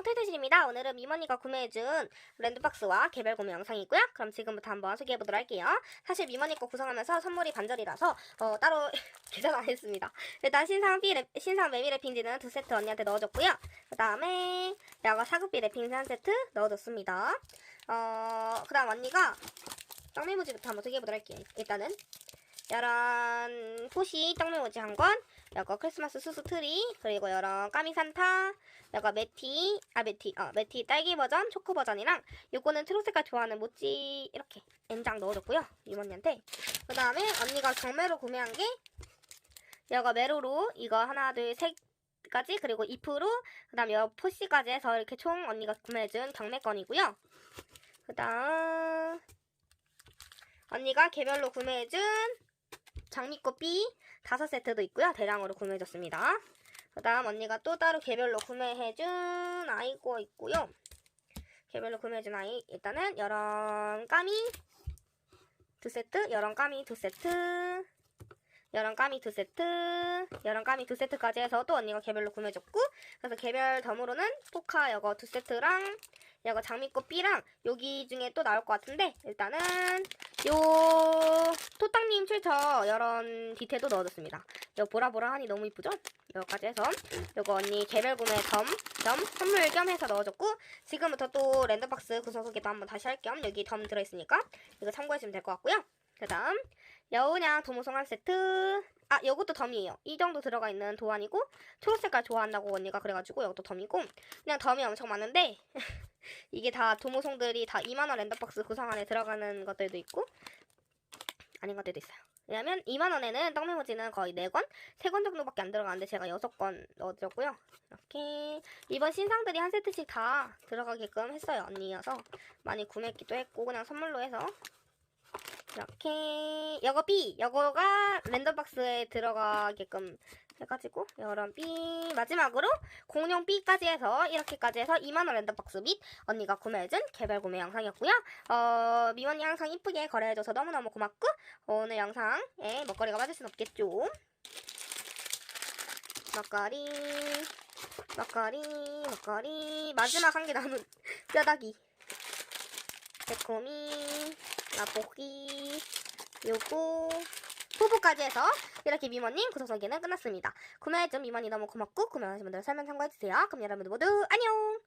안녕 털털실입니다. 오늘은 미머니가 구매해준 랜드박스와 개별 구매 영상이고요. 그럼 지금부터 한번 소개해보도록 할게요. 사실 미머니 거 구성하면서 선물이 반절이라서 어, 따로 계산 안 했습니다. 일단 신상 비 랩, 신상 매미 랩핑지는 두 세트 언니한테 넣어줬고요. 그 다음에 야가 사급비 랩핑지 한 세트 넣어줬습니다. 어, 그 다음 언니가 떡메모지부터 한번 소개해보도록 할게요. 일단은 이런 포시 떡메모지 한 권, 이거 크리스마스 수수 트리, 그리고 이런 까미 산타, 이거 메티, 아 메티, 어 메티 딸기 버전, 초코 버전이랑 요거는 트롯 색깔 좋아하는 모찌 이렇게 N장 넣어줬고요 이모님한테. 그 다음에 언니가 경매로 구매한 게 이거 메로로 이거 하나 둘셋 가지 그리고 2%, 그 다음 여 포시까지 해서 이렇게 총 언니가 구매해준 경매권이고요. 그 다음 언니가 개별로 구매해준 장미꽃 B 다섯 세트도 있고요. 대량으로 구매해줬습니다. 그 다음 언니가 또 따로 개별로 구매해준 아이고 있고요. 개별로 구매해준 아이 일단은 여런 까미 두 세트, 여런 까미 두 세트, 여런 까미 두 세트, 여런 까미 두 세트까지 해서 또 언니가 개별로 구매해줬고 그래서 개별 덤으로는 포카 여거 두 세트랑 여거 장미꽃 B랑 여기 중에 또 나올 것 같은데 일단은 요 토땅님 출처 이런 디테일도 넣어줬습니다. 요 보라보라하니 너무 이쁘죠? 여기까지 해서 요거 언니 개별 구매 점, 점 선물 겸 해서 넣어줬고 지금부터 또 랜덤박스 구성 소개도 한번 다시 할 겸 여기 점 들어있으니까 이거 참고해주면 될 것 같고요. 그 다음 여우냥 한 세트 아 요것도 덤이에요. 이 정도 들어가 있는 도안이고 초록색깔 좋아한다고 언니가 그래가지고 이것도 덤이고 그냥 덤이 엄청 많은데 이게 다 도무송들이 다 2만원 랜덤박스 구성 안에 들어가는 것들도 있고 아닌 것들도 있어요. 왜냐면 2만원에는 떡메모지는 거의 4권? 3권 정도밖에 안 들어가는데 제가 6권 넣어드렸고요. 이렇게 이번 신상들이 한 세트씩 다 들어가게끔 했어요. 언니여서 많이 구매했기도 했고 그냥 선물로 해서 이렇게 여거 B 여거가 랜덤박스에 들어가게끔 해가지고 이런 B 마지막으로 공룡 B까지 해서 이렇게까지 해서 2만원 랜덤박스 및 언니가 구매해준 개별 구매 영상이었고요. 어, 미원이 항상 이쁘게 거래해줘서 너무너무 고맙고 오늘 영상에 먹거리가 빠질 순 없겠죠. 먹거리 먹거리 먹거리 마지막 한 개 남은 뼈다귀 새코미 라볶이 요거 후보까지 해서 이렇게 미모님 구성소개는 끝났습니다. 구매해준 미모님 너무 고맙고 구매하신 분들 설명 참고해주세요. 그럼 여러분들 모두 안녕!